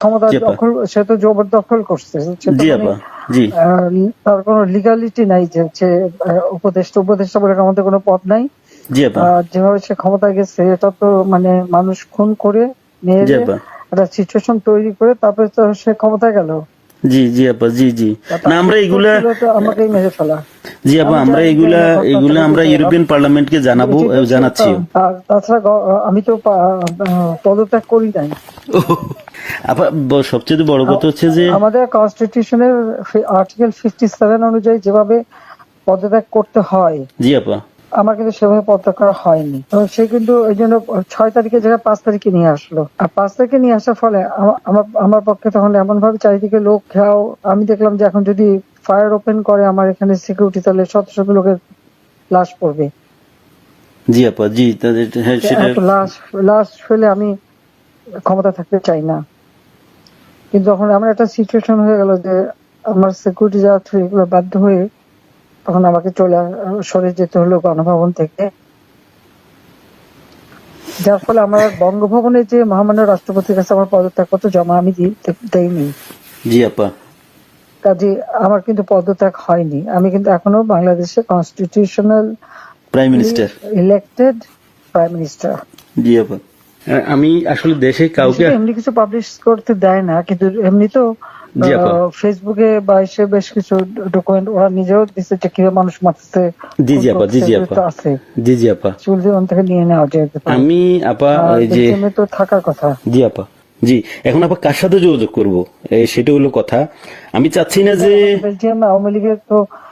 ক্ষমতা দখল সে তো জবরদখল করছে জি মানে, আপা জি। তার কোনো লিগালিটি নাই যে সে উপদেষ্টা উপদেষ্টা বলে আমাদের কোনো পদ নাই। জি আপা। যেভাবে সে ক্ষমতায় গেছে এটা তো মানে মানুষ খুন করে আপা। একটা সিচুয়েশন তৈরি করে তারপরে তো সে ক্ষমতায় গেল। জি জি আপা জি জি। না আমরা এগুলা জি আপা আমরা এগুলা এগুলা আমরা ইউরোপিয়ান পার্লামেন্টকে জানাব জানাচ্ছি আর তাছাড়া আমি তো পদত্যাগ করি নাই। আপা সবচেয়ে বড় কথা হচ্ছে যে আমাদের কনস্টিটিউশনের আর্টিকেল ফিফটি সেভেন অনুযায়ী যেভাবে পদত্যাগ করতে হয় জি আপা। আমার কিন্তু সেভাবে পদত্যাগ করা হয়নি। এবং সে কিন্তু ওই জন্য ছয় তারিখের জায়গায় পাঁচ তারিখে নিয়ে আসলো। আর পাঁচ তারিখে নিয়ে আসার ফলে আমার আমার পক্ষে তখন এমন ভাবে চারিদিকে লোক ঘেরাও আমি দেখলাম যে এখন যদি ফায়ার ওপেন করে আমার এখানে সিকিউরিটি তাহলে শত শত লোকের লাশ পড়বে। জি আপা জি হ্যাঁ লাশ লাশ ফেলে আমি ক্ষমতা থাকতে চাই না। কিন্তু যখন আমার একটা সিচুয়েশন হয়ে গেল যে আমার সিকিউরিটি যাওয়া থ্রু এগুলো বাধ্য হয়ে তখন আমাকে চলে সরে যেতে হলো গণভবন থেকে। যার ফলে আমার বঙ্গভবনে যে মহামান্য রাষ্ট্রপতির কাছে আমার পদত্যাগ পদত্যাগপত্র জমা আমি দেইনি। জি আপা। কাজে আমার কিন্তু পদত্যাগ হয়নি। আমি কিন্তু এখনও বাংলাদেশের constitutional prime minister elected prime minister জি আপা। আমি আসলে দেশে কাউকে এমনি কিছু পাবলিশ করতে দেয় না কিন্তু এমনি তো ফেসবুকে বা এসে বেশ কিছু ডকুমেন্ট ওরা নিজেও দিচ্ছে যে কীভাবে মানুষ মারতেছে জি জি আপা জি জি আপা। জি জি আপা। চুল দিয়ে থেকে নিয়ে নেওয়া পারে আমি আপা এই যে তো থাকার কথা। জি আপা। জি এখন আপা কার সাথে যোগাযোগ করব? সেটা হলো কথা। আমি চাচ্ছি না যে বেলজিয়াম আওয়ামী লীগের তো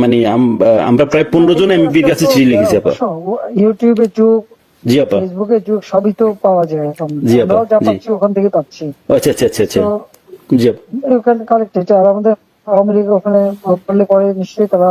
মানে আমরা প্রায় পনেরো জন এমপির কাছে চিঠি লিখেছি আপা। ইউটিউবে যুগ জি আপা। ফেসবুকে যুগ সবই তো পাওয়া যায় এখন। জি আপা, যা জি। পাচ্ছি ওখান থেকে পাচ্ছি। আচ্ছা আচ্ছা আচ্ছা আচ্ছা। জি আপা। ওখানে কালেক্টেড আর আমাদের আওয়ামী লীগ ওখানে করলে পরে নিশ্চয়ই তারা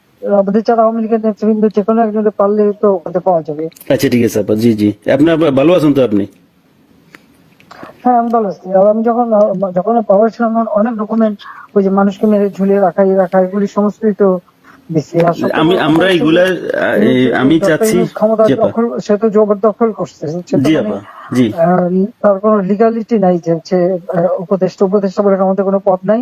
আমাদের যারা আওয়ামী লীগের নেতৃবৃন্দ যে কোনো একজনের পারলে তো ওদের পাওয়া যাবে। আচ্ছা ঠিক আছে আপা জি জি। আপনার ভালো আছেন তো আপনি? হ্যাঁ আমি ভালো আছি। আমি যখন যখন পাওয়ার ছিলাম অনেক ডকুমেন্ট ওই যে মানুষকে মেরে ঝুলিয়ে রাখা এই রাখা এগুলি সমস্তই তো আমি আমরা এগুলা আমি চাচ্ছি সে তো জবরদখল করছে। জি মানে, তার কোনো লিগালিটি নাই যে উপদেষ্টা উপদেষ্টা বলে আমাদের কোনো পদ নাই।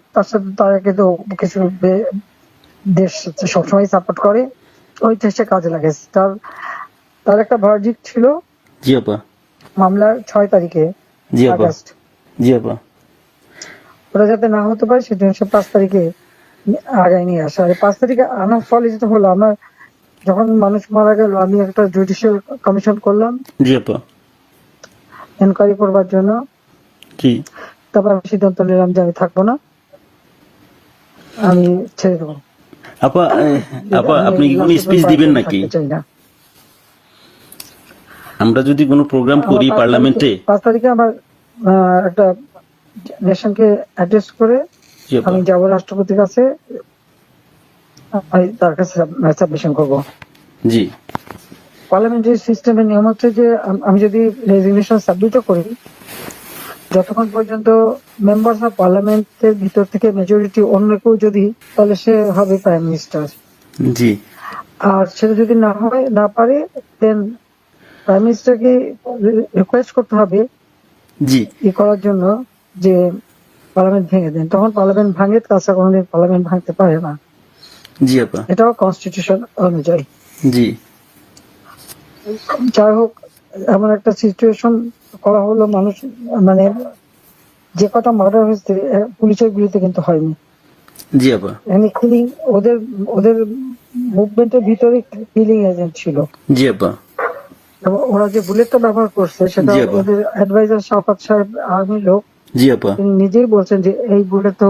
তার সাথে তারা কিন্তু কিছু দেশ সবসময় সাপোর্ট করে। ওইটা সে কাজে লাগে। তার তার একটা ভার্জিক ছিল জি আপা। মামলার ছয় তারিখে জি আপা। জি আপা। ওরা যাতে না হতে পারে সেজন্য সে পাঁচ তারিখে আগায় নিয়ে আসা। আর পাঁচ তারিখে আনার ফলে যেটা হলো আমার যখন মানুষ মারা গেল আমি একটা জুডিশিয়াল কমিশন করলাম। জি আপা। এনকোয়ারি করবার জন্য। তারপর আমি সিদ্ধান্ত নিলাম যে আমি থাকব না। আমি ছেড়ে দেবো। আপা আপা আপনি কি কোনো স্পিচ দিবেন নাকি? আমরা যদি কোনো প্রোগ্রাম করি পার্লামেন্টে পাঁচ তারিখে আমার একটা নেশনকে অ্যাড্রেস করে আমি যাব রাষ্ট্রপতির কাছে। আমি তার কাছে সাবমিশন করব। জি। পার্লামেন্টারি সিস্টেমের নিয়ম হচ্ছে যে আমি যদি রেজিগনেশন সাবমিটও করি যতক্ষণ পর্যন্ত মেম্বার্স অফ পার্লামেন্টের ভিতর থেকে মেজরিটি অন্য কেউ যদি তাহলে সে হবে প্রাইম মিনিস্টার জি। আর সেটা যদি না হয় না পারে দেন প্রাইম মিনিস্টারকে রিকোয়েস্ট করতে হবে জি। ই করার জন্য যে পার্লামেন্ট ভেঙে দেন। তখন পার্লামেন্ট ভাঙে তাছাড়া কোনোদিন পার্লামেন্ট ভাঙতে পারে না। জি আপা। এটাও কনস্টিটিউশন অনুযায়ী। জি। যাই হোক এমন একটা সিচুয়েশন করা হলো মানুষ মানে যে কটা মার্ডার হয়েছে পুলিশের গুলিতে কিন্তু হয়নি। জি আপা। কিলিং ওদের ওদের মুভমেন্টের ভিতরে কিলিং এজেন্ট ছিল। জি আপা। ওরা যে বুলেটটা ব্যবহার করছে সেটা ওদের অ্যাডভাইজার শাফাত সাহেব আর্মি লোক জি আপা। তিনি নিজেই বলছেন যে এই বুলেট তো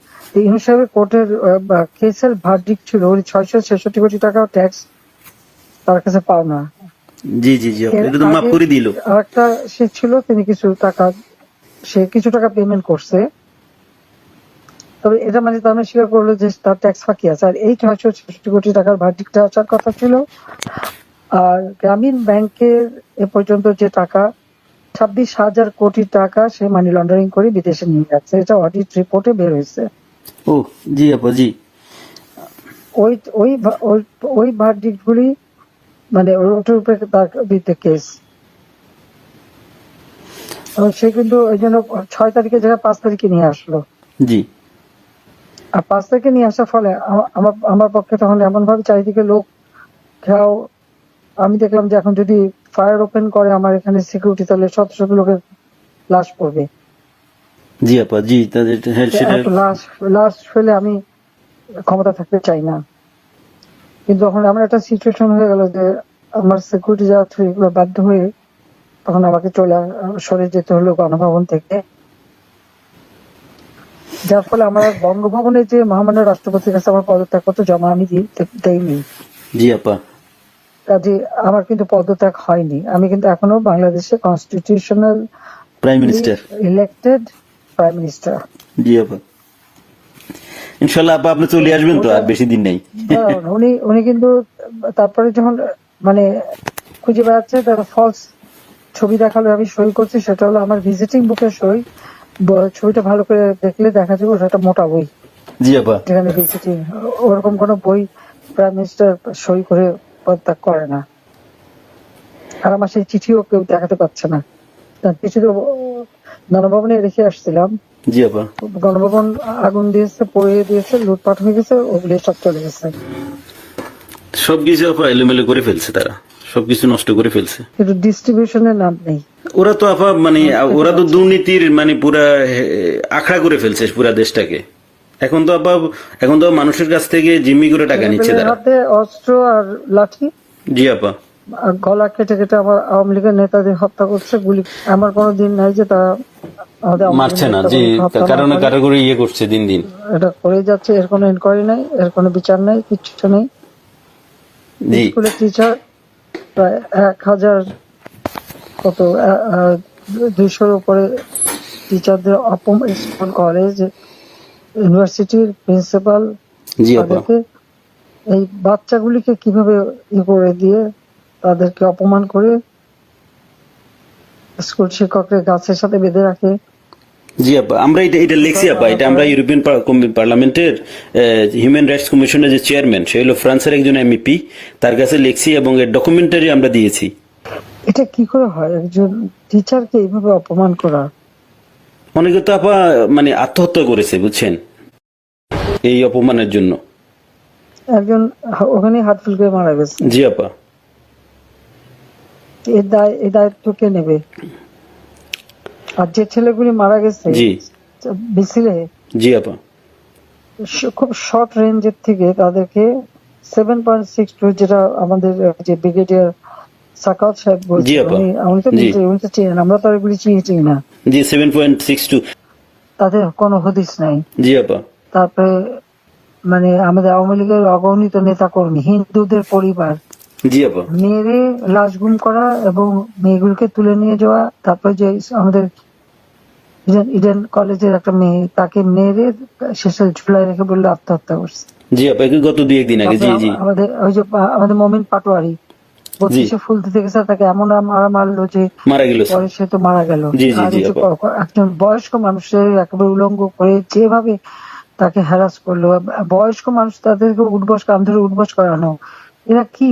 ইউনুস সাহেবের কোর্টের কেসের ভার্ডিক ছিল ওই ছয়শো ছেষট্টি কোটি টাকা ট্যাক্স তার কাছে পাও না জি জি জি তো মাফ করে দিল। আর একটা সে ছিল তিনি কিছু টাকা সে কিছু টাকা পেমেন্ট করছে। তবে এটা মানে তার মানে স্বীকার করল যে তার ট্যাক্স ফাঁকি আছে। আর এই ছয়শো ছেষট্টি কোটি টাকার ভার্ডিকটা আসার কথা ছিল। আর গ্রামীণ ব্যাংকের এ পর্যন্ত যে টাকা ছাব্বিশ হাজার কোটি টাকা সে মানি লন্ডারিং করে বিদেশে নিয়ে যাচ্ছে এটা অডিট রিপোর্টে বের হয়েছে। ও জি আপা জি। ওই ওই ওই- মানে ওটার উপরে তার বিরুদ্ধে কেস সে কিন্তু ওই জন্য ছয় তারিখে জায়গায় পাঁচ তারিখে নিয়ে আসলো। জি। আর পাঁচ তারিখে নিয়ে আসার ফলে আমার আমার পক্ষে তখন এমন ভাবে চারিদিকে লোক ঘেরাও আমি দেখলাম যে এখন যদি ফায়ার ওপেন করে আমার এখানে সিকিউরিটি তাহলে শত শত লোকের লাশ পড়বে। জি আপা জি তাদের হ্যাঁ সেটা এত লাশ লাশ ফেলে আমি ক্ষমতা থাকতে চাই না। কিন্তু তখন আমার একটা সিচুয়েশন হয়ে গেল যে আমার সিকিউরিটি যাওয়া এগুলো বাধ্য হয়ে তখন আমাকে চলে সরে যেতে হলো গণভবন থেকে। যার ফলে আমার বঙ্গভবনে যে মহামান্য রাষ্ট্রপতির কাছে আমার পদত্যাগপত্র জমা আমি দেইনি। জি আপা। কাজে আমার কিন্তু পদত্যাগ হয়নি। আমি কিন্তু এখনও বাংলাদেশে constitutional prime minister elected prime minister জি আপা ইনশাল্লাহ আপা আপনি চলে আসবেন তো আর বেশি দিন নেই। উনি উনি কিন্তু তারপরে যখন মানে খুঁজে বেড়াচ্ছে তার ফলস ছবি দেখাল আমি সই করছি সেটা হলো আমার ভিজিটিং বুকের সই। ছবিটা ভালো করে দেখলে দেখা যাবে ওটা একটা মোটা বই। জি আপা যেখানে ভিজিটিং ওরকম কোনো বই প্রাইম মিনিস্টার সই করে পদত্যাগ করে না। আর আমার সেই চিঠিও কেউ দেখাতে পারছে না। তার চিঠি তো গণভবনে রেখে আসছিলাম। জি আপা। গণভবন আগুন দিয়েছে পড়িয়ে দিয়েছে লুটপাট হয়ে গেছে ওগুলি সব চলে গেছে। সবকিছু আপা এলোমেলো করে ফেলছে তারা। সবকিছু নষ্ট করে ফেলছে। কিন্তু ডিস্ট্রিবিউশনের নাম নেই। ওরা তো আপা মানে ওরা তো দুর্নীতির মানে পুরা আখড়া করে ফেলছে পুরা দেশটাকে। এখন তো আপা এখন তো মানুষের কাছ থেকে জিম্মি করে টাকা নিচ্ছে তারা। হাতে অস্ত্র আর লাঠি। জি আপা। গলা কেটে কেটে আমার আওয়ামী লীগের নেতাদের হত্যা করছে গুলি। আমার কোনো দিন নাই যে তারা মারছে না জি কারণে করে। কারও করে ইয়ে করছে দিন দিন। এটা করে যাচ্ছে এর কোনো ইনকোয়ারি নাই এর কোনো বিচার নাই কিচ্ছু নেই। জি। স্কুলের টিচার প্রায় এক হাজার কত দুইশোর উপরে টিচারদের অপমান স্কুল কলেজ ইউনিভার্সিটির প্রিন্সিপাল জি তাদেরকে এই বাচ্চাগুলিকে কীভাবে ই করে দিয়ে তাদেরকে অপমান করে স্কুল শিক্ষকদের গাছের সাথে বেঁধে রাখে জি আপা আমরা এটা এটা লিখছি আপা এটা আমরা ইউরোপিয়ান পার্লামেন্টের হিউম্যান রাইটস কমিশনের যে চেয়ারম্যান সে হলো ফ্রান্সের একজন এমপি তার কাছে লিখছি এবং এর ডকুমেন্টারি আমরা দিয়েছি। এটা কি করে হয়? একজন টিচারকে এইভাবে অপমান করা? অনেকে তো আপা মানে আত্মহত্যা করেছে বুঝছেন? এই অপমানের জন্য। একজন ওখানে হাত ফিল করে মারা গেছে। জি আপা এর দায় এই দায়িত্ব কে নেবে? আর যে ছেলেগুলি মারা গেছে জি। মিছিলে? জি আপা। খুব শর্ট রেঞ্জের থেকে তাদেরকে সেভেন পয়েন্ট সিক্স টু যেটা আমাদের যে ব্রিগেডিয়ার সাকাত সাহেব বলছে জি উনি তো। উনি তো চিনেন আমরা তো এগুলি চিনি চিনি না। G seven point six two তাদের কোনো হদিস নাই। জি আপা। তারপরে মানে আমাদের আওয়ামী লীগের অগণিত নেতা কর্মী হিন্দুদের পরিবার জি আপা। মেরে লাশ গুম করা এবং মেয়েগুলোকে তুলে নিয়ে যাওয়া তারপরে যে আমাদের ইডেন ইডেন কলেজের একটা মেয়ে তাকে মেরে শেষে ঝুলাই রেখে বলল আত্মহত্যা করছে। জি আপা গত দুই একদিন আগে জি জি। আমাদের ওই যে আমাদের মমিন পাটোয়ারি বত্রিশে ফুল দিতে গেছে তাকে এমন মারা মারলো যে মারা গেল পরে সে তো মারা গেল। একজন বয়স্ক মানুষের একেবারে উলঙ্গ করে যেভাবে তাকে হ্যারাস করল বয়স্ক মানুষ তাদেরকে উঠবস কাম ধরে উঠবস করানো এরা কি?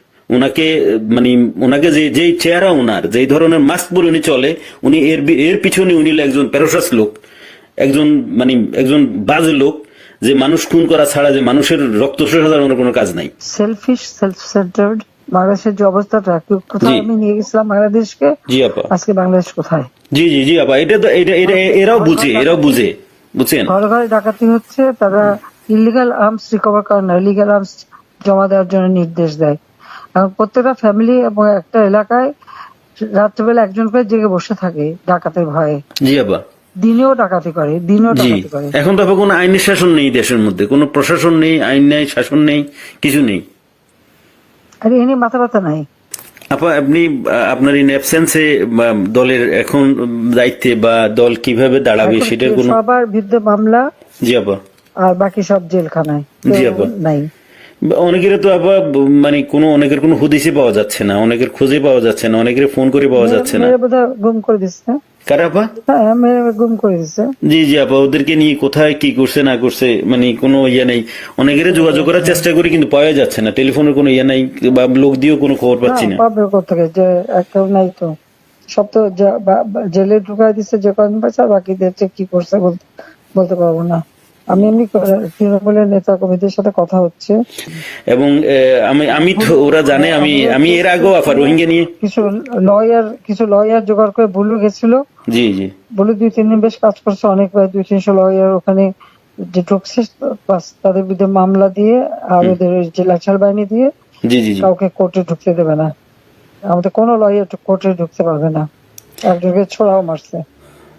ওনাকে মানে ওনাকে যে যেই চেহারা ওনার যেই ধরনের মাস্ক পরে উনি চলে উনি এর এর পিছনে উনি একজন প্যারোসাস লোক একজন মানে একজন বাজে লোক যে মানুষ খুন করা ছাড়া যে মানুষের রক্ত শোষা ওনার কোনো কাজ নাই। সেলফিশ সেলফ সেন্টার্ড বাংলাদেশের যে অবস্থাটা কোথায় আমি নিয়ে গেছিলাম বাংলাদেশকে জি আপা। আজকে বাংলাদেশ কোথায়? জি জি জি আপা এটা তো এটা এটা এরাও বুঝে এরাও বুঝে বুঝছেন? ঘরে ঘরে ডাকাতি হচ্ছে তারা ইলিগাল আর্মস রিকভার করে না ইলিগাল আর্মস জমা দেওয়ার জন্য নির্দেশ দেয়। এখন প্রত্যেকটা ফ্যামিলি এবং একটা এলাকায় রাত্রেবেলা একজন করে জেগে বসে থাকে ডাকাতের ভয়ে। জি আপা দিনেও ডাকাতি করে দিনেও ডাকাতি করে। এখন তো কোনো আইনের শাসন নেই দেশের মধ্যে কোনো প্রশাসন নেই আইন নেই শাসন নেই কিছু নেই। আরে এ নিয়ে মাথা ব্যথা নাই। আপা আপনি আপনার ইন অ্যাবসেন্সে দলের এখন দায়িত্বে বা দল কীভাবে দাঁড়াবে সেটার কোনো সবার বিরুদ্ধে মামলা জি আপা আর বাকি সব জেলখানায়। জি আপা। নাই। অনেকের তো ব- মানে কোনো অনেকের কোনো হদিসই পাওয়া যাচ্ছে না অনেকের খোঁজে পাওয়া যাচ্ছে না অনেকের ফোন করে পাওয়া যাচ্ছে না। গুম করে দিচ্ছে। কারা আপা? হ্যাঁ গুম করে দিচ্ছে। জি জি আপা ওদেরকে নিয়ে কোথায় কি করছে না করছে মানে কোনো ইয়ে নেই। অনেকের যোগাযোগ করার চেষ্টা করি কিন্তু পাওয়া যাচ্ছে না। টেলিফোনের কোনো ইয়ে নাই বা লোক দিয়েও কোনো খবর পাচ্ছি না। পাবে যে একটা নাই তো। সব তো জেলে ঢুকাই দিচ্ছে যে কদিন পাচ্ছে বাকিদের কি করছে বলতে বলতে পারব না। আমি এমনি তৃণমূলের নেতা কমিটির সাথে কথা হচ্ছে। এবং আমি আমি তো ওরা জানে আমি আমি এর আগেও আফা রোহিঙ্গা নিয়ে কিছু লয়ার কিছু লয়ার জোগাড় করে বুলু গেছিল। জি জি। বলে দুই তিন দিন বেশ কাজ করছে অনেক প্রায় দুই তিনশো লয়ার ওখানে যে ঢুকছে তাদের বিরুদ্ধে মামলা দিয়ে আর ওদের যে লাচার বাহিনী দিয়ে জি জি কাউকে কোর্টে ঢুকতে দেবে না। আমাদের কোনো লয়ার কোর্টে ঢুকতে পারবে না। একজনকে ছোড়াও মারছে।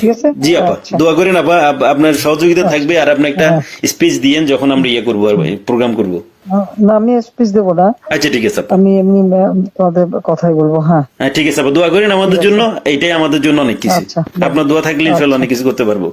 ঠিক আছে? জি আপা আচ্ছা। দোয়া করেন আপা আপনার সহযোগিতা থাকবে আর আপনি একটা স্পিচ দিয়েন যখন আমরা ইয়ে করব আর প্রোগ্রাম করব। না আমি স্পিচ দেব না। আচ্ছা ঠিক আছে আমি এমনি তোমাদের কথাই বলব হ্যাঁ। হ্যাঁ ঠিক আছে আপা দোয়া করেন আমাদের জন্য এইটাই আমাদের জন্য অনেক কিছু। আচ্ছা। আপনার দোয়া থাকলে ইনশাল্লাহ অনেক কিছু করতে পারব।